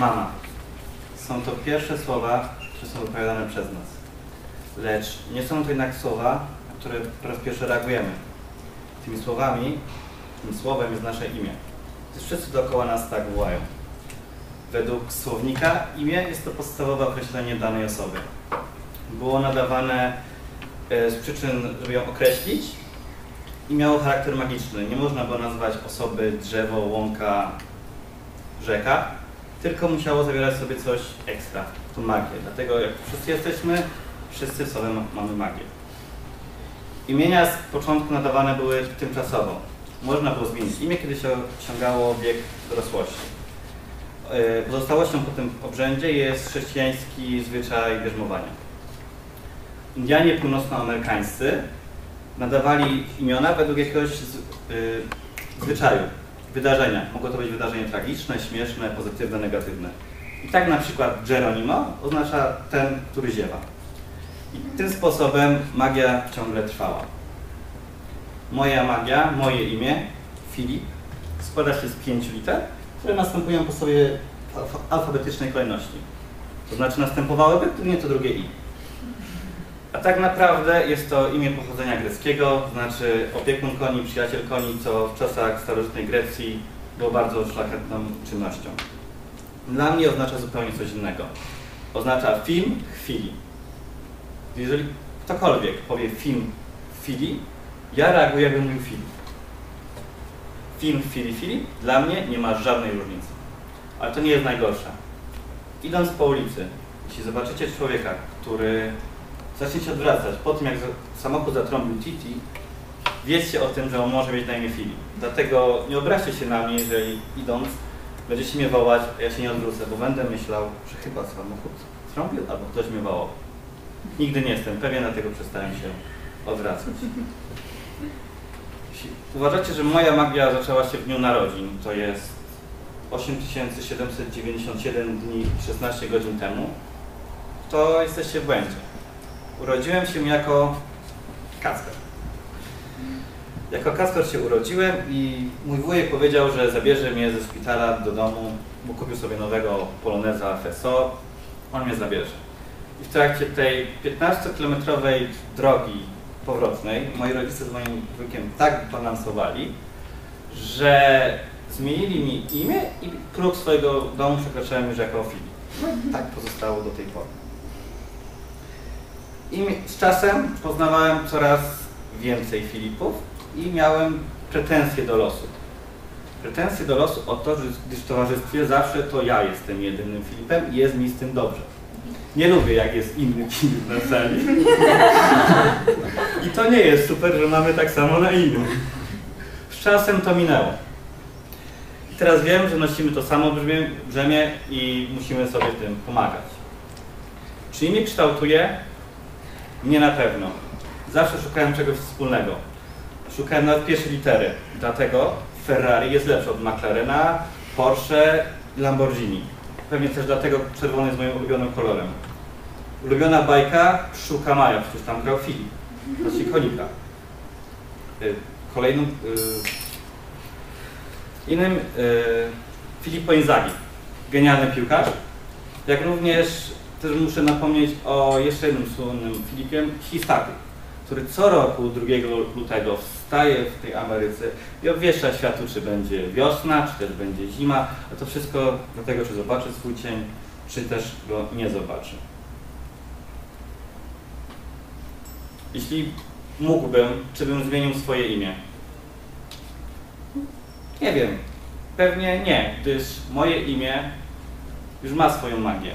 Mama. Są to pierwsze słowa, które są wypowiadane przez nas. Lecz nie są to jednak słowa, na które po raz pierwszy reagujemy. Tymi słowami, tym słowem jest nasze imię. Gdyż wszyscy dookoła nas tak wołają. Według słownika imię jest to podstawowe określenie danej osoby. Było nadawane e, z przyczyn, żeby ją określić i miało charakter magiczny. Nie można było nazwać osoby drzewo, łąka, rzeka, tylko musiało zawierać sobie coś ekstra, to magię. Dlatego jak wszyscy jesteśmy, wszyscy w sobie ma- mamy magię. Imienia z początku nadawane były tymczasowo. Można było zmienić imię, kiedy się osiągało wiek dorosłości. E, Pozostałością po tym obrzędzie jest chrześcijański zwyczaj bierzmowania. Indianie północnoamerykańscy nadawali imiona według jakiegoś y, zwyczaju, wydarzenia. Mogło to być wydarzenie tragiczne, śmieszne, pozytywne, negatywne. I tak na przykład Geronimo oznacza ten, który ziewa. I tym sposobem magia ciągle trwała. Moja magia, moje imię, Filip, składa się z pięciu liter, które następują po sobie w alfa- alfabetycznej kolejności. To znaczy następowałyby, gdyby nie to drugie i. Tak naprawdę jest to imię pochodzenia greckiego, znaczy opiekun koni, przyjaciel koni, co w czasach starożytnej Grecji było bardzo szlachetną czynnością. Dla mnie oznacza zupełnie coś innego. Oznacza film chwili. Jeżeli ktokolwiek powie film chwili, ja reaguję jakbym mówił film. Film chwili chwili dla mnie nie ma żadnej różnicy. Ale to nie jest najgorsze. Idąc po ulicy, jeśli zobaczycie człowieka, który zacznie się odwracać po tym, jak samochód zatrąbił Titi, wiedzcie o tym, że on może mieć na imię Filip. Dlatego nie obraźcie się na mnie, jeżeli idąc będziecie mnie wołać, a ja się nie odwrócę, bo będę myślał, że chyba samochód trąbił albo ktoś mnie wołał. Nigdy nie jestem pewien, dlatego przestałem się odwracać. Jeśli uważacie, że moja magia zaczęła się w dniu narodzin, to jest 8797 dni i 16 godzin temu, to jesteście w błędzie. Urodziłem się jako Kacper. Jako Kacper się urodziłem i mój wujek powiedział, że zabierze mnie ze szpitala do domu, bo kupił sobie nowego Poloneza FSO, on mnie zabierze. I w trakcie tej 15-kilometrowej drogi powrotnej moi rodzice z moim wujkiem tak balansowali, że zmienili mi imię i próg swojego domu przekroczyłem już jako Filip. Tak pozostało do tej pory. I z czasem poznawałem coraz więcej Filipów i miałem pretensje do losu. Pretensje do losu o to, że gdyż w towarzystwie zawsze to ja jestem jedynym Filipem i jest mi z tym dobrze. Nie lubię, jak jest inny Filip na sali. I to nie jest super, że mamy tak samo na imię. Z czasem to minęło. I teraz wiem, że nosimy to samo brzemię, i musimy sobie tym pomagać. Czy imię kształtuje? Nie na pewno. Zawsze szukałem czegoś wspólnego. Szukałem nawet pierwszej litery. Dlatego Ferrari jest lepsze od McLarena, Porsche, Lamborghini. Pewnie też dlatego czerwony jest moim ulubionym kolorem. Ulubiona bajka Szuka Maja, przecież tam grał Filip. Znaczy konika. Y, Kolejnym y, innym y, Filippo Inzaghi. Genialny piłkarz. Jak również też muszę napomnieć o jeszcze jednym słynnym Filipiem, Histaku, który co roku 2 lutego wstaje w tej Ameryce i obwieszcza światu, czy będzie wiosna, czy też będzie zima, a to wszystko dlatego, czy zobaczy swój cień, czy też go nie zobaczy. Jeśli mógłbym, czy bym zmienił swoje imię? Nie wiem. Pewnie nie, gdyż moje imię już ma swoją magię.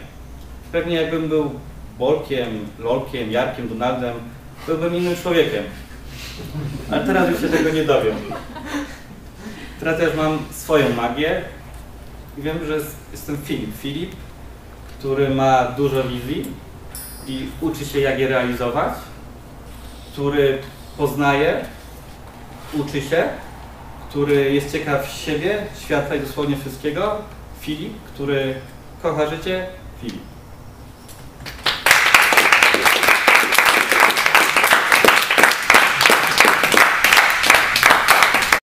Pewnie jakbym był Bolkiem, Lolkiem, Jarkiem, Donaldem, byłbym innym człowiekiem. Ale teraz już się tego nie dowiem. Teraz też mam swoją magię i wiem, że jest- jestem Filip. Filip, który ma dużo wizji i uczy się jak je realizować, który poznaje, uczy się, który jest ciekaw siebie, świata i dosłownie wszystkiego. Filip, który kocha życie. Filip.